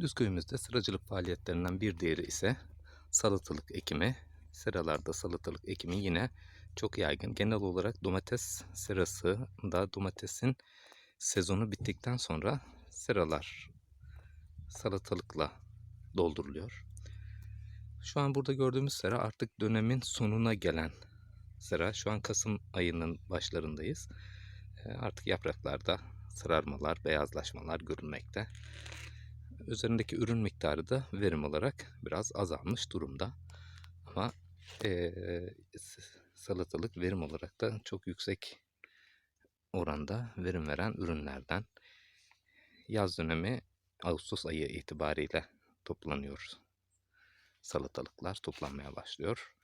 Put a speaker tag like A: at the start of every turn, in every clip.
A: Düzköy'ümüzde sıracılık faaliyetlerinden bir diğeri ise salatalık ekimi. Seralarda salatalık ekimi yine çok yaygın. Genel olarak domates serası da domatesin sezonu bittikten sonra seralar salatalıkla dolduruluyor. Şu an burada gördüğümüz sera artık dönemin sonuna gelen sera. Şu an Kasım ayının başlarındayız. Artık yapraklarda sararmalar, beyazlaşmalar görülmekte. Üzerindeki ürün miktarı da verim olarak biraz azalmış durumda. Ama s- salatalık verim olarak da çok yüksek oranda verim veren ürünlerden. Yaz dönemi Ağustos ayı itibariyle toplanıyor. Salatalıklar toplanmaya başlıyor.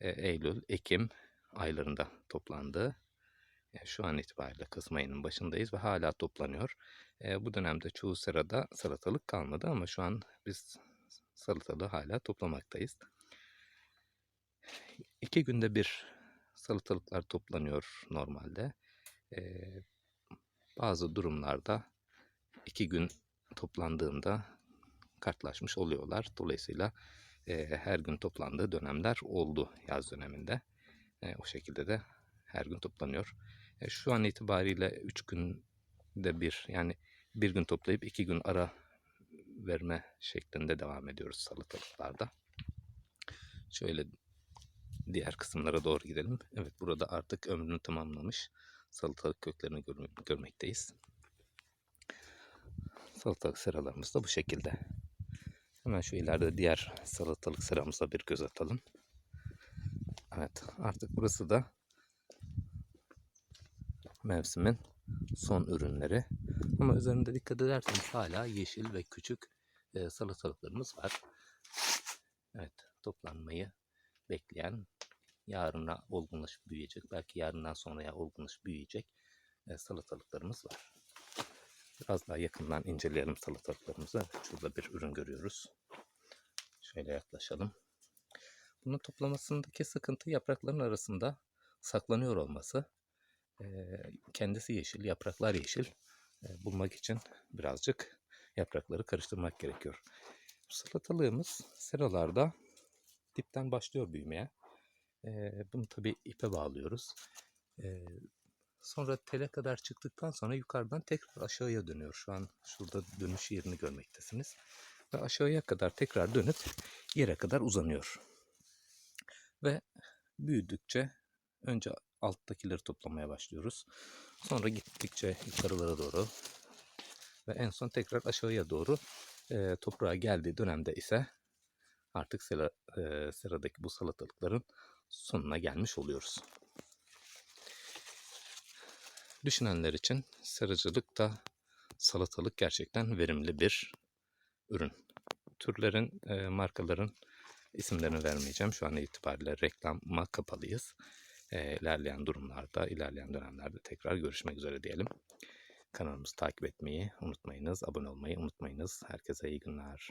A: E, Eylül, Ekim aylarında toplandı. Şu an itibariyle Kasım ayının başındayız ve hala toplanıyor. E, bu dönemde çoğu sırada salatalık kalmadı ama şu an biz salatalığı hala toplamaktayız. İki günde bir salatalıklar toplanıyor normalde. E, bazı durumlarda iki gün toplandığında kartlaşmış oluyorlar. Dolayısıyla e, her gün toplandığı dönemler oldu yaz döneminde. E, o şekilde de her gün toplanıyor. E, şu an itibariyle 3 günde bir yani bir gün toplayıp iki gün ara verme şeklinde devam ediyoruz salatalıklarda. Şöyle diğer kısımlara doğru gidelim. Evet burada artık ömrünü tamamlamış salatalık köklerini görme- görmekteyiz. Salatalık seralarımız da bu şekilde. Hemen şu ileride diğer salatalık seramıza bir göz atalım. Evet artık burası da mevsimin son ürünleri. Ama üzerinde dikkat ederseniz hala yeşil ve küçük e, salatalıklarımız var. Evet toplanmayı bekleyen yarına olgunlaşıp büyüyecek. Belki yarından sonraya olgunlaşıp büyüyecek e, salatalıklarımız var. Biraz daha yakından inceleyelim salatalıklarımızı. Şurada bir ürün görüyoruz. Şöyle yaklaşalım. Bunun toplamasındaki sıkıntı yaprakların arasında saklanıyor olması. Kendisi yeşil, yapraklar yeşil. Bulmak için birazcık yaprakları karıştırmak gerekiyor. Salatalığımız seralarda dipten başlıyor büyümeye. Bunu tabi ipe bağlıyoruz. Sonra tele kadar çıktıktan sonra yukarıdan tekrar aşağıya dönüyor. Şu an şurada dönüş yerini görmektesiniz. Ve aşağıya kadar tekrar dönüp yere kadar uzanıyor. Ve büyüdükçe önce alttakileri toplamaya başlıyoruz. Sonra gittikçe yukarılara doğru ve en son tekrar aşağıya doğru e, toprağa geldiği dönemde ise artık sera, e, sıradaki bu salatalıkların sonuna gelmiş oluyoruz. Düşünenler için seracılık da salatalık gerçekten verimli bir ürün. Türlerin, e, markaların isimlerini vermeyeceğim. Şu an itibariyle reklama kapalıyız. E, ilerleyen durumlarda, ilerleyen dönemlerde tekrar görüşmek üzere diyelim. Kanalımızı takip etmeyi unutmayınız, abone olmayı unutmayınız. Herkese iyi günler.